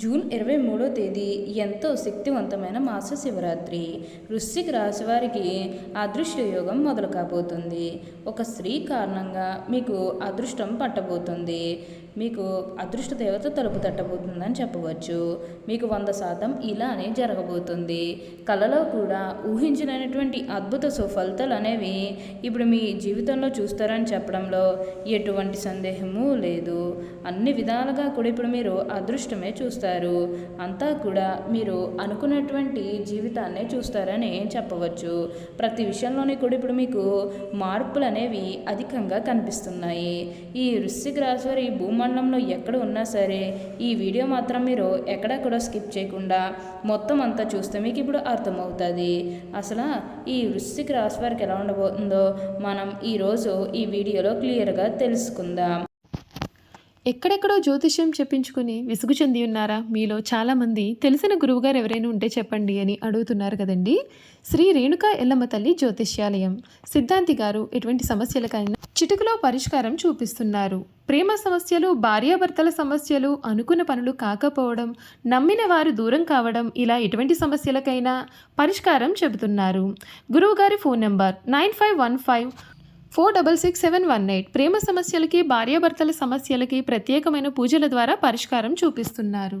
June ఇరవై మూడో తేదీ. ఎంతో శక్తివంతమైన మాస శివరాత్రి వృశ్చిక రాశి వారికి అదృష్ట యోగం మొదలు కాబోతుంది ఒక స్త్రీ కారణంగా మీకు అదృష్టం పట్టబోతుంది. మీకు అదృష్ట దేవత తలుపు తట్టబోతుందని చెప్పవచ్చు. మీకు వంద శాతం ఇలానే జరగబోతుంది. కళలో కూడా ఊహించినటువంటి అద్భుత సుఫలితాలు అనేవి ఇప్పుడు మీ జీవితంలో చూస్తారని చెప్పడంలో ఎటువంటి సందేహము లేదు. అన్ని విధాలుగా కూడా ఇప్పుడు మీరు అదృష్టమే చూస్తారు. అంతా కూడా మీరు అనుకున్నటువంటి జీవితాన్నే చూస్తారని చెప్పవచ్చు. ప్రతి విషయంలోనే కూడా ఇప్పుడు మీకు మార్పులు అనేవి అధికంగా కనిపిస్తున్నాయి. ఈ వృశ్చిక రాశి వారి భూమ భూమండలంలో ఎక్కడ ఉన్నా సరే ఈ వీడియో మాత్రం మీరు ఎక్కడా కూడా స్కిప్ చేయకుండా మొత్తం అంతా చూస్తే మీకు ఇప్పుడు అర్థమవుతుంది. అసలు ఈ వృశ్చిక రాశి వారికి ఎలా ఉండబోతుందో మనం ఈరోజు ఈ వీడియోలో క్లియర్గా తెలుసుకుందాం. ఎక్కడెక్కడో జ్యోతిష్యం చెప్పించుకుని విసుగు చెంది ఉన్నారా? మీలో చాలామంది తెలిసిన గురువుగారు ఎవరైనా ఉంటే చెప్పండి అని అడుగుతున్నారు కదండి. శ్రీ రేణుకా ఎల్లమ్మ తల్లి జ్యోతిష్యాలయం. సిద్ధాంతి గారు ఎటువంటి సమస్యలకైనా చిటికలో పరిష్కారం చూపిస్తున్నారు. ప్రేమ సమస్యలు భార్యాభర్తల సమస్యలు అనుకున్న పనులు కాకపోవడం నమ్మిన వారు దూరం కావడం ఇలా ఎటువంటి సమస్యలకైనా పరిష్కారం చెబుతున్నారు. గురువుగారి phone number nine five one five four double six seven one eight. ప్రేమ సమస్యలకి భార్యాభర్తల సమస్యలకి ప్రత్యేకమైన పూజల ద్వారా పరిష్కారం చూపిస్తున్నారు.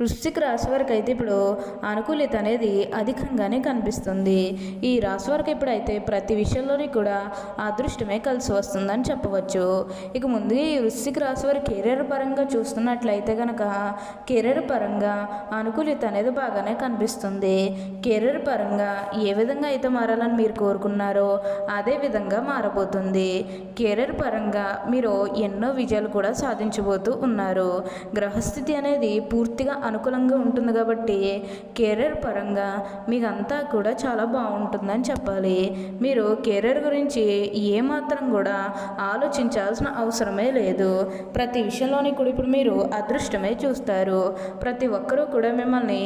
వృశ్చిక రాశి వారికి అయితే ఇప్పుడు అనుకూలిత అనేది అధికంగానే కనిపిస్తుంది. ఈ రాశి వారికి ఇప్పుడైతే ప్రతి విషయంలోని కూడా అదృష్టమే కలిసి వస్తుందని చెప్పవచ్చు. ఇక ముందుగా ఈ వృశ్చిక రాశి వారి కెరీర్ పరంగా చూస్తున్నట్లయితే కనుక కెరీర్ పరంగా అనుకూలిత అనేది బాగానే కనిపిస్తుంది. కెరీర్ పరంగా ఏ విధంగా అయితే మారాలని మీరు కోరుకున్నారో అదే విధంగా మారబోతుంది. కెరీర్ పరంగా మీరు ఎన్నో విజయాలు కూడా సాధించబోతూ ఉన్నారు. గ్రహస్థితి అనేది పూర్తిగా అనుకూలంగా ఉంటుంది కాబట్టి కెరీర్ పరంగా మీకు అంతా కూడా చాలా బాగుంటుందని చెప్పాలి. మీరు కెరీర్ గురించి ఏమాత్రం కూడా ఆలోచించాల్సిన అవసరమే లేదు. ప్రతి విషయంలోని కూడా ఇప్పుడు మీరు అదృష్టమే చూస్తారు. ప్రతి ఒక్కరూ కూడా మిమ్మల్ని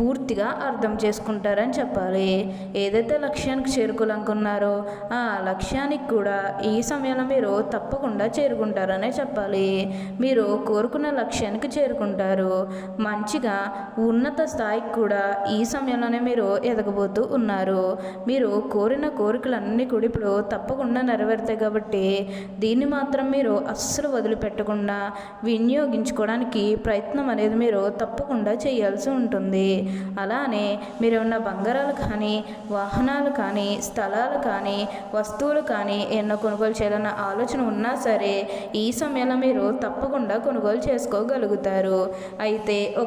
పూర్తిగా అర్థం చేసుకుంటారని చెప్పాలి. ఏదైతే లక్ష్యానికి చేరుకోవాలనుకున్నారో ఆ లక్ష్యానికి కూడా ఈ సమయంలో మీరు తప్పకుండా చేరుకుంటారనే చెప్పాలి. మీరు కోరుకున్న లక్ష్యానికి చేరుకుంటారు. మంచిగా ఉన్నత స్థాయికి కూడా ఈ సమయంలోనే మీరు ఎదగబోతూ ఉన్నారు. మీరు కోరిన కోరికలన్నీ కూడా ఇప్పుడు తప్పకుండా నెరవేరుతాయి కాబట్టి దీన్ని మాత్రం మీరు అస్సలు వదిలిపెట్టకుండా వినియోగించుకోవడానికి ప్రయత్నం అనేది మీరు తప్పకుండా చేయాల్సి ఉంటుంది. అలానే మీరు ఉన్న బంగారాలు కానీ వాహనాలు కానీ స్థలాలు కానీ వస్తువులు కానీ ఎన్నో కొనుగోలు చేయాలన్న ఆలోచన ఉన్నా సరే ఈ సమయంలో మీరు తప్పకుండా కొనుగోలు చేసుకోగలుగుతారు. అయితే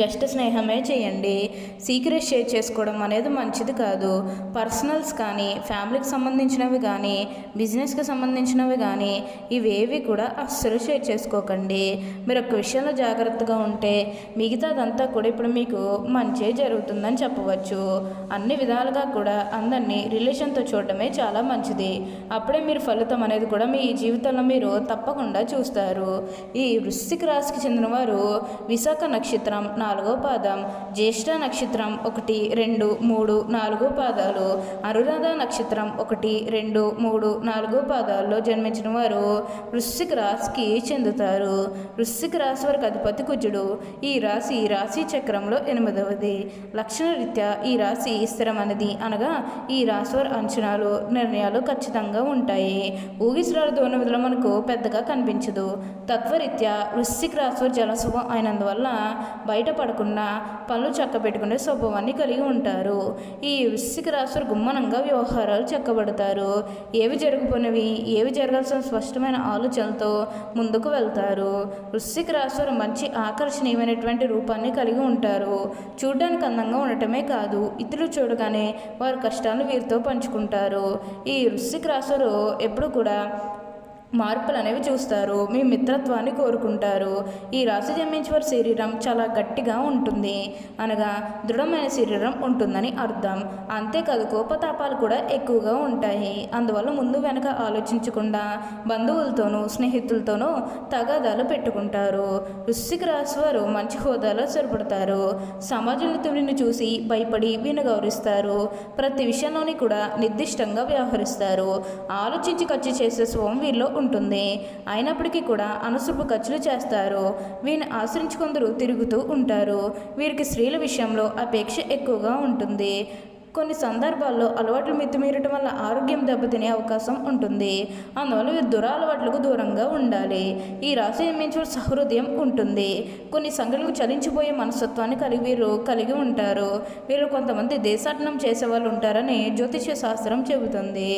జస్ట్ స్నేహమే చేయండి. సీక్రెట్ షేర్ చేసుకోవడం అనేది మంచిది కాదు. పర్సనల్స్ కానీ ఫ్యామిలీకి సంబంధించినవి కానీ బిజినెస్కి సంబంధించినవి కానీ ఇవేవి కూడా అస్సలు షేర్ చేసుకోకండి. మీరు ఒక విషయంలో జాగ్రత్తగా ఉంటే మిగతాదంతా కూడా ఇప్పుడు మీకు మంచి జరుగుతుందని చెప్పవచ్చు. అన్ని విధాలుగా కూడా అందరినీ రిలేషన్తో చూడడమే చాలా మంచిది. అప్పుడే మీరు ఫలితం అనేది కూడా మీ జీవితంలో మీరు తప్పకుండా చూస్తారు. ఈ వృశ్చిక రాశికి చెందిన వారు విశాఖ నక్షత్రం నాలుగో పాదం. జ్యేష్ఠ నక్షత్రం ఒకటి రెండు మూడు నాలుగో పాదాలు. అనురాధ నక్షత్రం ఒకటి రెండు మూడు నాలుగో పాదాల్లో జన్మించిన వారు వృశ్చిక రాశికి చెందుతారు. వృశ్చిక రాశి వారికి అధిపతి కుజుడు. ఈ రాశి రాశి చక్రంలో ఎనిమిదవది. లక్షణరీత్యా ఈ రాశి స్థిరమైనది అనగా ఈ రాశి వారి అంచనాలు నిర్ణయాలు ఖచ్చితంగా ఉంటాయి. ఊగిసరాల దూరం మనకు పెద్దగా కనిపించదు. తత్వరీత్యా వృశ్చిక రాశి వారి జలస్వభావం అయినందువల్ల బయట బయట పడకుండా పనులు చక్కబెట్టుకునే స్వభావాన్ని కలిగి ఉంటారు. ఈ వృశ్చిక రాశులు గుమ్మనంగా వ్యవహారాలు చక్కబడతారు. ఏవి జరుగుతున్నవి ఏవి జరగాల్సిన స్పష్టమైన ఆలోచనలతో ముందుకు వెళ్తారు. వృశ్చిక రాశులు మంచి ఆకర్షణీయమైనటువంటి రూపాన్ని కలిగి ఉంటారు. చూడడానికి అందంగా ఉండటమే కాదు ఇతరులు చూడగానే వారి కష్టాలను వీరితో పంచుకుంటారు. ఈ వృశ్చిక రాశులు ఎప్పుడు కూడా మార్పులు అనేవి చూస్తారు. మీ మిత్రత్వాన్ని కోరుకుంటారు. ఈ రాశి జన్మించిన వారి శరీరం చాలా గట్టిగా ఉంటుంది. అనగా దృఢమైన శరీరం ఉంటుందని అర్థం. అంతేకాదు కోపతాపాలు కూడా ఎక్కువగా ఉంటాయి. అందువల్ల ముందు వెనక ఆలోచించకుండా బంధువులతోనూ స్నేహితులతోనూ తగాదాలు పెట్టుకుంటారు. వృశ్చిక రాశి వారు మంచి హోదాలో సరిపడతారు. సమాజంలో తుడిని చూసి భయపడి వీను గౌరవిస్తారు ప్రతి విషయంలోని కూడా నిర్దిష్టంగా వ్యవహరిస్తారు. ఆలోచించి ఖర్చు చేసే స్వభావం వీరిలో ఉంటుంది అయినప్పటికీ కూడా అనవసరపు ఖర్చులు చేస్తారు. వీరిని ఆశ్రయించుకుందరు తిరుగుతూ ఉంటారు. వీరికి స్త్రీల విషయంలో అపేక్ష ఎక్కువగా ఉంటుంది. కొన్ని సందర్భాల్లో అలవాట్లు మితిమీరటం వల్ల ఆరోగ్యం దెబ్బతినే అవకాశం ఉంటుంది. అందువల్ల వీరు దురలవాట్లకు దూరంగా ఉండాలి. ఈ రాశి జన్మించిన సహృదయం ఉంటుంది. కొన్ని సంఘటనలకు చలించిపోయే మనస్తత్వాన్ని కలిగి వీరు కలిగి ఉంటారు. వీరు కొంతమంది దేశాటనం చేసే వాళ్ళు ఉంటారని జ్యోతిష్య శాస్త్రం చెబుతుంది.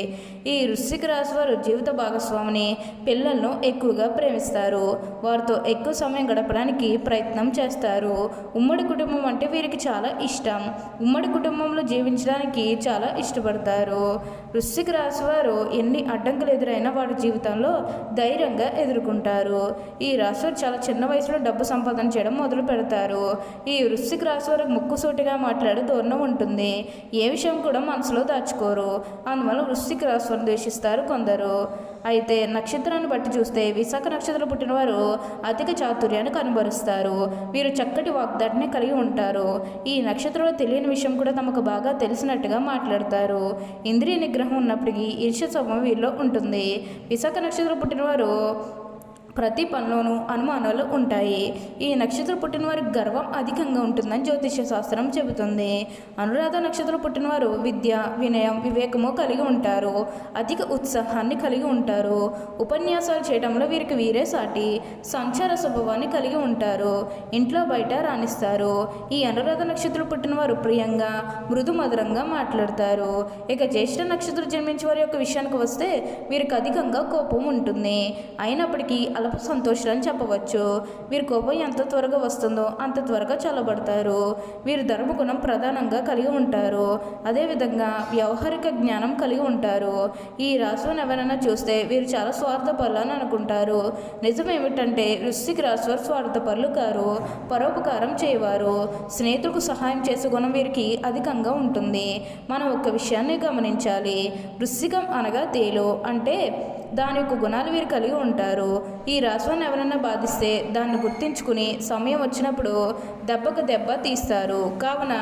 ఈ వృశ్చిక రాశి వారు జీవిత భాగస్వామిని పిల్లలను ఎక్కువగా ప్రేమిస్తారు. వారితో ఎక్కువ సమయం గడపడానికి ప్రయత్నం చేస్తారు. ఉమ్మడి కుటుంబం అంటే వీరికి చాలా ఇష్టం. ఉమ్మడి కుటుంబంలో జీవించడానికి చాలా ఇష్టపడతారు. వృశ్చిక రాశి వారు ఎన్ని అడ్డంకులు ఎదురైనా వారి జీవితంలో ధైర్యంగా ఎదుర్కొంటారు. ఈ రాశి వారు చాలా చిన్న వయసులో డబ్బు సంపాదన చేయడం మొదలు పెడతారు. ఈ వృశ్చిక రాశి వారికి ముక్కుసూటిగా మాట్లాడే ధోరణం ఉంటుంది. ఏ విషయం కూడా మనసులో దాచుకోరు. అందువల్ల వృశ్చిక రాశి వారిని ద్వేషిస్తారు కొందరు. అయితే నక్షత్రాన్ని బట్టి చూస్తే విశాఖ నక్షత్రం పుట్టినవారు అధిక చాతుర్యాన్ని కనబరుస్తారు వీరు చక్కటి వాగ్దాటిని కలిగి ఉంటారు. ఈ నక్షత్రంలో తెలియని విషయం కూడా తమకు బాగా తెలిసినట్టుగా మాట్లాడతారు. ఇంద్రియ నిగ్రహం ఉన్నప్పటికీ ఈర్ష్య స్వభావం వీరిలో ఉంటుంది. విశాఖ నక్షత్రం పుట్టినవారు ప్రతి పనిలోనూ అనుమానాలు ఉంటాయి. ఈ నక్షత్రం పుట్టినవారి గర్వం అధికంగా ఉంటుందని జ్యోతిష్య శాస్త్రం చెబుతుంది. అనురాధ నక్షత్రం పుట్టినవారు విద్య వినయం వివేకము కలిగి ఉంటారు. అధిక ఉత్సాహాన్ని కలిగి ఉంటారు. ఉపన్యాసాలు చేయడంలో వీరికి వీరే సాటి. సంచార స్వభావాన్ని కలిగి ఉంటారు. ఇంట్లో బయట రాణిస్తారు. ఈ అనురాధ నక్షత్రం పుట్టినవారు ప్రియంగా మృదు మధురంగా మాట్లాడతారు. ఇక జ్యేష్ఠ నక్షత్రం జన్మించే వారి యొక్క విషయానికి వస్తే వీరికి అధికంగా కోపం ఉంటుంది. అయినప్పటికీ అల్ప అని చెప్పవచ్చు. వీరి కోపం ఎంత త్వరగా వస్తుందో అంత త్వరగా చల్లబడతారు. వీరు ధర్మగుణం ప్రధానంగా కలిగి ఉంటారు. అదేవిధంగా వ్యవహారిక జ్ఞానం కలిగి ఉంటారు. ఈ రాశిని ఎవరైనా చూస్తే వీరు చాలా స్వార్థపరులు అని అనుకుంటారు. నిజం ఏమిటంటే వృశ్చిక రాశి వారు స్వార్థపరులు కారు. పరోపకారం చేయవారు. స్నేహితులకు సహాయం చేసే గుణం వీరికి అధికంగా ఉంటుంది. మనం ఒక విషయాన్ని గమనించాలి. వృశ్చికం అనగా తేలు అంటే దాని యొక్క గుణాలు వీరు కలిగి ఉంటారు. ఈ రాశివాన్ని ఎవరైనా బాధిస్తే దాన్ని గుర్తించుకుని సమయం వచ్చినప్పుడు దెబ్బకు దెబ్బ తీస్తారు. కావున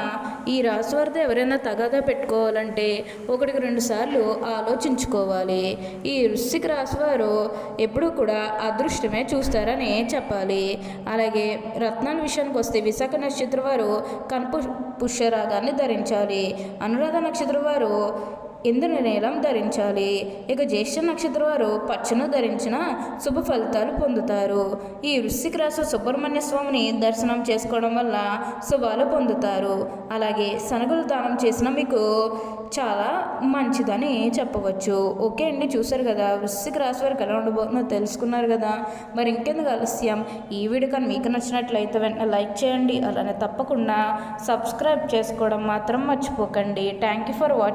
ఈ రాశి వారితో ఎవరైనా తగాదా పెట్టుకోవాలంటే ఒకటికి రెండు సార్లు ఆలోచించుకోవాలి. ఈ వృశ్చిక రాశివారు ఎప్పుడూ కూడా అదృష్టమే చూస్తారని చెప్పాలి. అలాగే రత్నాల విషయానికి వస్తే విశాఖ నక్షత్రం వారు కనుపు పుష్యరాగాన్ని ధరించాలి. అనురాధ నక్షత్రం వారు ఇంద్రుని నీలం ధరించాలి. ఇక జ్యేష్ఠ నక్షత్రం వారు పచ్చను ధరించిన శుభ ఫలితాలు పొందుతారు. ఈ వృశ్చిక రాశి సుబ్రహ్మణ్య స్వామిని దర్శనం చేసుకోవడం వల్ల శుభాలు పొందుతారు. అలాగే శనగలు దానం చేసిన మీకు చాలా మంచిదని చెప్పవచ్చు. ఓకే అండి చూశారు కదా? వృశ్చిక రాశి వారికి ఎలా ఉండబోతుందో తెలుసుకున్నారు కదా? మరి ఇంకెందుకు ఆలస్యం? ఈ వీడియో కానీ మీకు నచ్చినట్లయితే వెంటనే లైక్ చేయండి. అలానే తప్పకుండా సబ్స్క్రైబ్ చేసుకోవడం మాత్రం మర్చిపోకండి. Thank you for watching